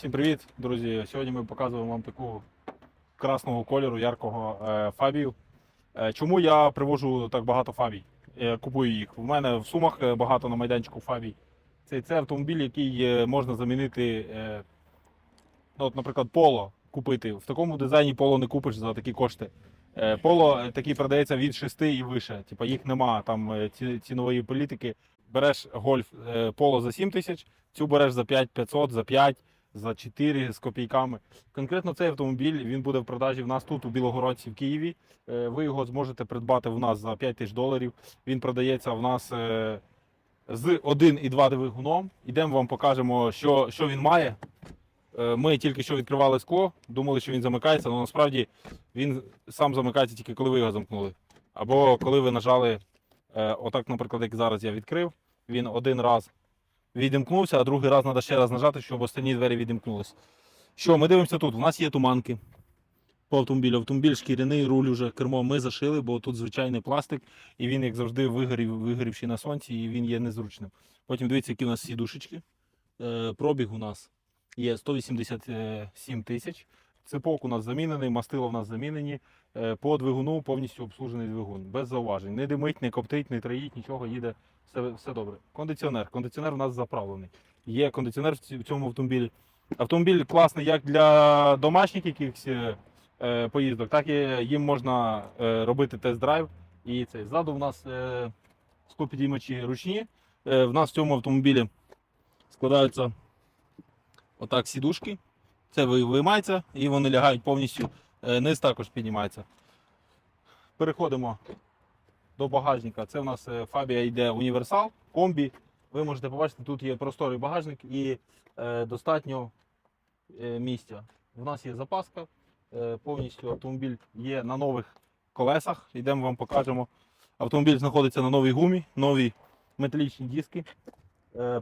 Всім привіт, друзі! Сьогодні ми показуємо вам таку красного кольору, яркого е, фабію. Е, чому я привожу так багато фабій? Е, купую їх. У мене в сумах багато на майданчику фабій. Це, це автомобіль, який можна замінити, ну, от, наприклад, поло купити. В такому дизайні поло не купиш за такі кошти. Поло такий продається від 6 і вище. Типа їх нема там ці- цінової політики. Береш гольф поло за 7 тисяч, цю береш за 5500, за 5, за 4 з копійками. Конкретно цей автомобіль він буде в продажі в нас тут, у Білогородці, в Києві. Е, Ви його зможете придбати в нас за 5 тисяч доларів. Він продається в нас е, з 1 і 2 двигуном. Ідемо вам покажемо, що, що він має. Е, Ми тільки що відкривали скло, думали, що він замикається, але насправді він сам замикається тільки коли ви його замкнули. Або коли ви нажали, отак, наприклад, як зараз я відкрив, він один раз відімкнувся, а другий раз треба ще раз нажати, щоб останні двері відімкнулись. Що, ми дивимося тут. У нас є туманки по автомобілю. Автомобіль шкіряний, руль уже кермо ми зашили, бо тут звичайний пластик, і він, як завжди, вигорів, вигорівший на сонці, і він є незручним. Потім дивіться, які у нас сідушечки. Е, Пробіг у нас є 187 тисяч. Цепок у нас замінений, мастила у нас замінені. Е, По двигуну повністю обслужений двигун, без зауважень. Не димить, не коптить, не троїть, нічого їде, все, все добре. Кондиціонер. Кондиціонер у нас заправлений. Є кондиціонер в цьому автомобілі. Автомобіль класний як для домашніх якихось е, е, поїздок, так і їм можна е, робити тест-драйв. І цей ззаду у нас е, склопідіймачі ручні. Е, в нас в цьому автомобілі складаються отак сідушки. Це виймається і вони лягають повністю. Е, Низ також піднімається. Переходимо до багажника. Це у нас е, Фабія йде універсал, комбі. Ви можете побачити, тут є просторий багажник і е, достатньо місця. У нас є запаска, повністю автомобіль є на нових колесах. Йдемо вам покажемо. Автомобіль знаходиться на новій гумі, нові металічні диски.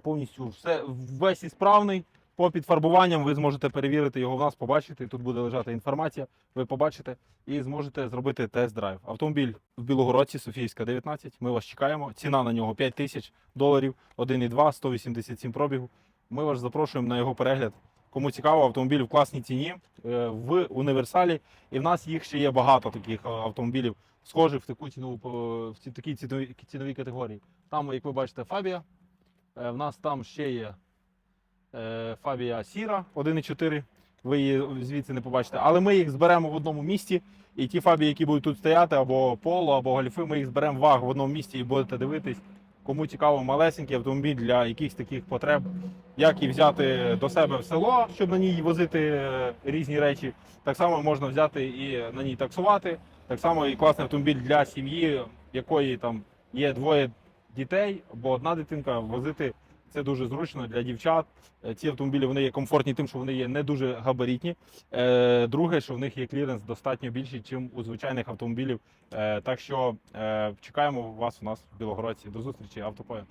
Повністю все, весь і справний. По підфарбуванням ви зможете перевірити його в нас, побачити. Тут буде лежати інформація. Ви побачите і зможете зробити тест-драйв. Автомобіль в Білогородці, Софіївська 19. Ми вас чекаємо. Ціна на нього 5 тисяч доларів, 1,2, 187 пробігу. Ми вас запрошуємо на його перегляд. Кому цікаво, автомобіль в класній ціні е, в універсалі. І в нас їх ще є багато таких е, автомобілів, схожих в таку цінову по- в ці такі цінові, категорії. Там, як ви бачите, Фабія. Е, В нас там ще є Фабія Сіра 1.4. Ви її звідси не побачите. Але ми їх зберемо в одному місці. І ті фабії, які будуть тут стояти, або поло, або гольфи, ми їх зберемо ваг в одному місці і будете дивитись. Кому цікаво малесенький автомобіль для якихось таких потреб, як і взяти до себе в село, щоб на ній возити е, різні речі. Так само можна взяти і на ній таксувати. Так само і класний автомобіль для сім'ї, в якої там є двоє дітей або одна дитинка, возити це дуже зручно для дівчат. Е, Ці автомобілі вони є комфортні тим, що вони є не дуже габаритні. Е, Друге, що в них є кліренс достатньо більший, ніж у звичайних автомобілів. Е, Так що чекаємо вас у нас в Білогородці. До зустрічі, автопоінт.